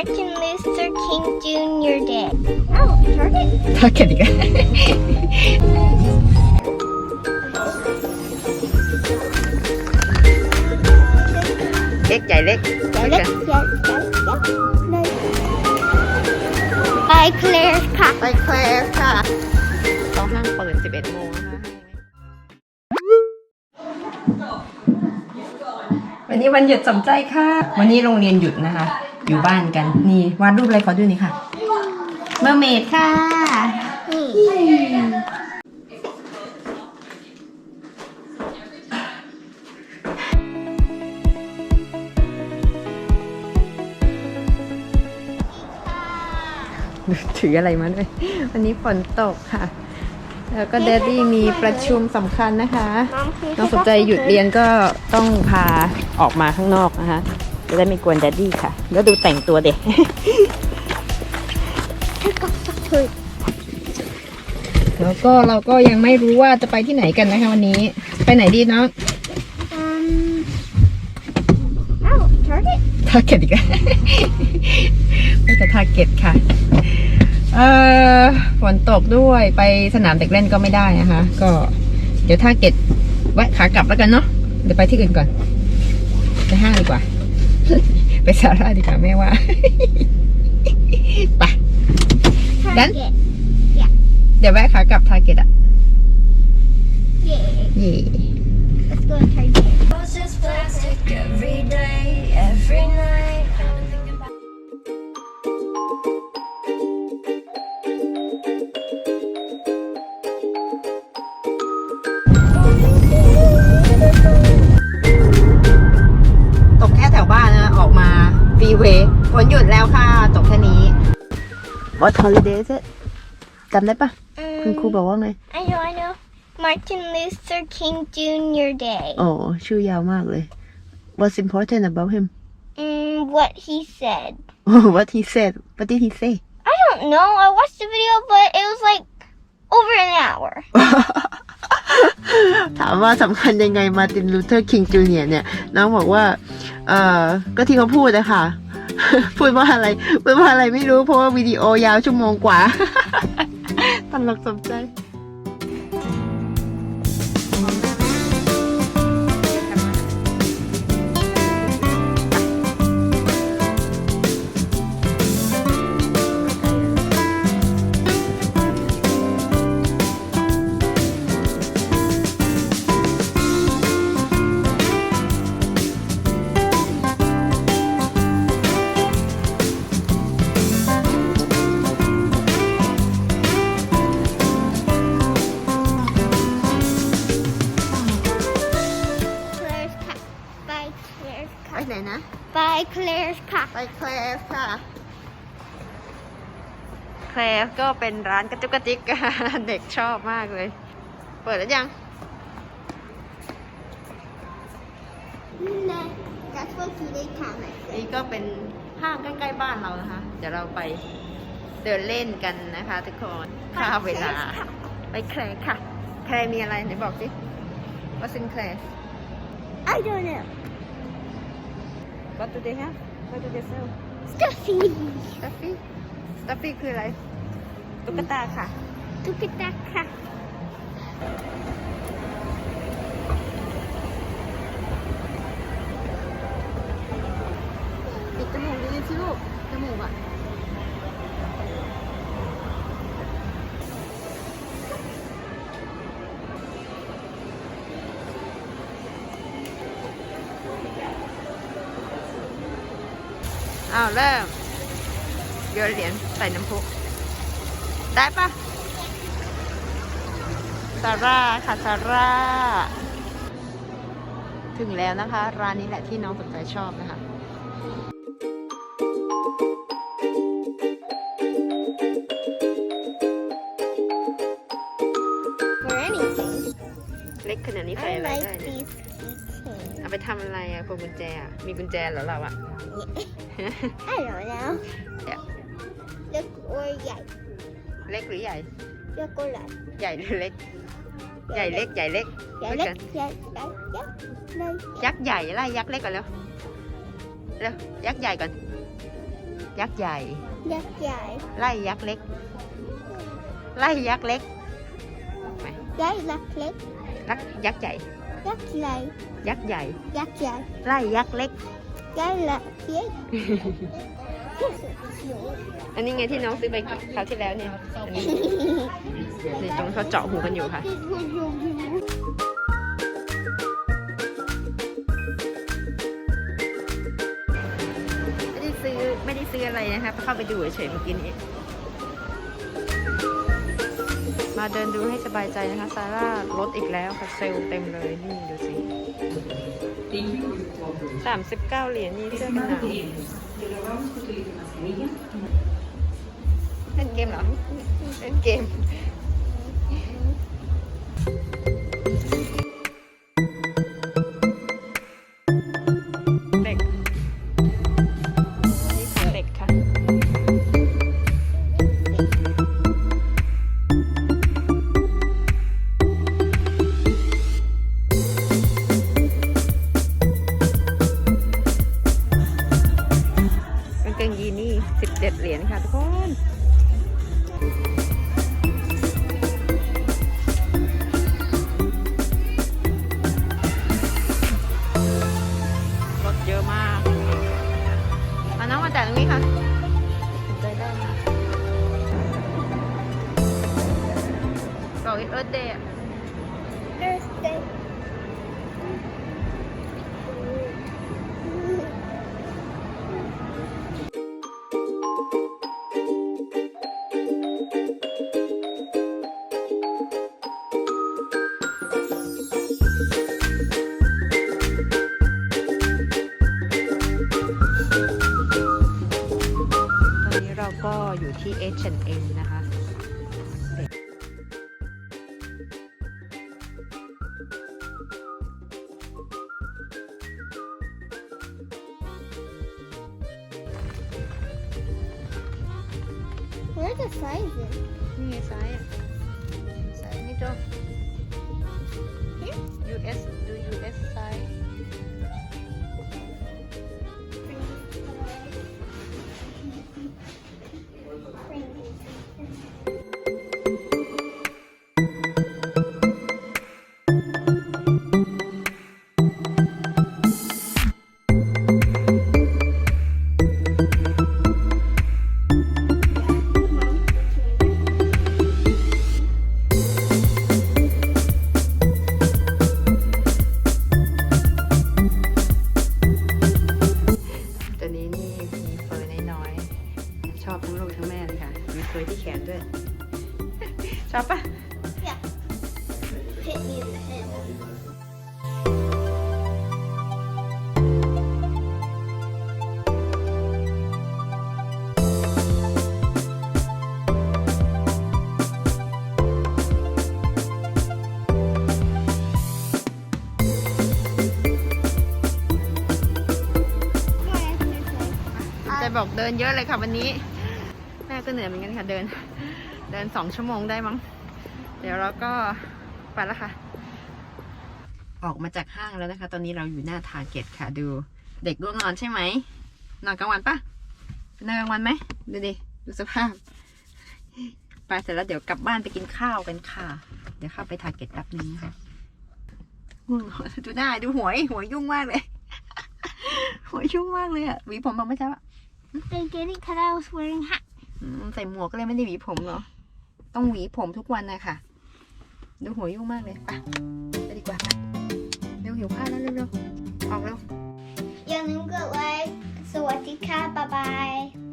Martin Luther King Jr. Day. Oh, Target. ถ้าเกิดอีกอะเล็กใหญ่เล็ก Yes, yes, yes, yes. No. By Claire's Cup. ไปแคลฟค่ะต้องห้างเปิด 11 โมงนะคะวันนี้วันหยุดสมใจค่ะ วันนี้โรงเรียนหยุดนะคะ อยู่บ้านกัน นี่วาดรูปอะไรขอดูหน่อยค่ะเมอร์เมดค่ะถืออะไรมาด้วย วันนี้ฝนตกค่ะ แล้วก็เดดดี้มีประชุมสำคัญนะคะ น้องสนใจหยุดเรียนก็ต้องพาออกมาข้างนอกนะคะ จะได้ไม่กวนแดดดี้ค่ะ แล้วดูแต่งตัวเด็ก Take off the hood. แล้วก็เราก็ยังไม่รู้ว่าจะไปที่ไหนกันนะคะวันนี้ ไปไหนดีน้อง Um. Oh, Target. ทาร์เก็ตอีกแล้วไปจะทาร์เก็ตค่ะ เอ่อฝนตกด้วยไปสนามเด็กเล่นก็ไม่ได้นะคะ ก็ เดี๋ยวทาร์เก็ตแวะขากลับแล้วกันเนาะเดี๋ยวไปที่อื่นก่อน ไปห้างดีกว่า ไปซาร่าดีกว่าแม่ว่าไป Done? Target. เดี๋ยวแวะขากลับทาร์เก็ตอะ Yeah. เย่ Let's go to Target. Just plastic every day, every night. นหยุดแล้วค่ะตกแค่นี้ What holidays it จำได้ปะคุณครูบอกว่าไง I know, I know. Martin Luther King Jr. Day. โอ้ชื่อยาวมากเลย What's important about him Mm, what he said. What he said What did he say I don't know. I watched the video, but it was like over an hour. ถามว่าสำคัญยังไงมาตินลูเทอร์คิงจูเนียเนี่ย น้องบอกว่า เออก็ที่เขาพูดนะคะ พูดว่าอะไร พูดว่าอะไรไม่รู้เพราะว่าวิดีโอยาวชั่วโมงกว่า ตลกสมใจ Claire's ไป Cup. ไหนนะ By Claire's Cup. ไปแคลฟค่ะแคลฟก็เป็นร้านกระจุกกระจิกเด็กชอบมากเลย เปิดแล้วยัง Nah, that's what today town I นี่ก็เป็นห้างใกล้ ๆ บ้านเรานะคะ เดี๋ยวเราไปเดินเล่นกันนะคะ ทุกคนค่าเวลา ไปแคลค่ะ แคลมีอะไรไหนบอกสิว่าซินแคล I don't know. What do they have What do they sell Stuffy. Stuffy Stuffy คืออะไร ตุ๊กตาค่ะ Tukitaka. ปิดจมูกดีๆสิลูก จมูกอะ อ้าวเริ่มโยนเหรียญใส่น้ำพุได้ปะซาร่าค่ะซาร่า ถึงแล้วนะคะ ร้านนี้แหละที่น้องสนใจชอบนะคะ For anything. เล็กขนาดนี้ใส่ I อะไร like ได้ ไปทำอะไรอะพวงกุญแจอะมีกุญแจเหรอเราอะ I don't know. Yeah. Look or yeah. เล็กหรือใหญ่ Look or left. ใหญ่หรือเล็ก ใหญ่เล็กใหญ่เล็ก Yeah, Look look. Yeah, yeah, yeah. No. ยักษ์ใหญ่ไล่ยักษ์เล็กก่อนเร็วเร็วยักษ์ใหญ่ก่อน ยักษ์ใหญ่ ยักษ์ใหญ่ ไล่ยักษ์เล็ก ไล่ยักษ์เล็กไปยักษ์เล็กรักยักษ์ใหญ่ ยักษ์ใหญ่ยักษ์ใหญ่ ยักษ์ใหญ่ไล่ยักษ์เล็กยักษ์เล็กอันนี้ไงที่น้องซื้อไปคราวที่แล้วเนี่ยอันนี้นี่ตรงเขาเจาะหูกันอยู่ค่ะ ไม่ได้ซื้อไม่ได้ซื้ออะไรนะคะเข้าไปดูเฉยๆเมื่อกี้นี้ มาเดินดูให้สบายใจนะคะซาร่ารถอีกแล้วค่ะเซลเต็มเลยนี่ดูสิสามสิบเก้าเหรียญนี่เสื้อกันหนาวเล่นเกมเหรอเล่นเกม ก็อยู่ที่ H&M นะคะ Where's the sizes? นี่ไงซ้ายอะซ้ายนี่จ้ะ US ดู US Hit me in the head. จะบอกเดินเยอะเลยค่ะวันนี้ แม่ก็เหนื่อยเหมือนกันค่ะเดิน เดินสองชั่วโมงได้มั้ง เดี๋ยวเราก็ ไปแล้วค่ะ ออกมาจากห้างแล้วนะคะ ตอนนี้เราอยู่หน้าทาร์เก็ตค่ะ ดู เด็กง่วงนอนใช่ไหม นอนกลางวันปะนอนกลางวันไหมดูดิ ดูสภาพ ไปเสร็จแล้วเดี๋ยวกลับบ้านไปกินข้าวกันค่ะ เดี๋ยวเข้าไปทาร์เก็ตแป๊บนึงนะคะง่วงนอนดูหน้าดูหัวหัวยุ่งมากเลย หัวยุ่งมากเลยอะหวีผมบ้างไหมจ๊ะ They get it because I was wearing hat. อืมใส่หมวกก็เลยไม่ได้หวีผมเหรอ ต้องหวีผมทุกวันนะคะ ดูหัวยุ่งมากเลยไปไปดีกว่าไปเร็วหิวข้าวแล้วเร็วๆออกเร็วอย่าลืมกดไลค์สวัสดีค่ะบ๊ายบาย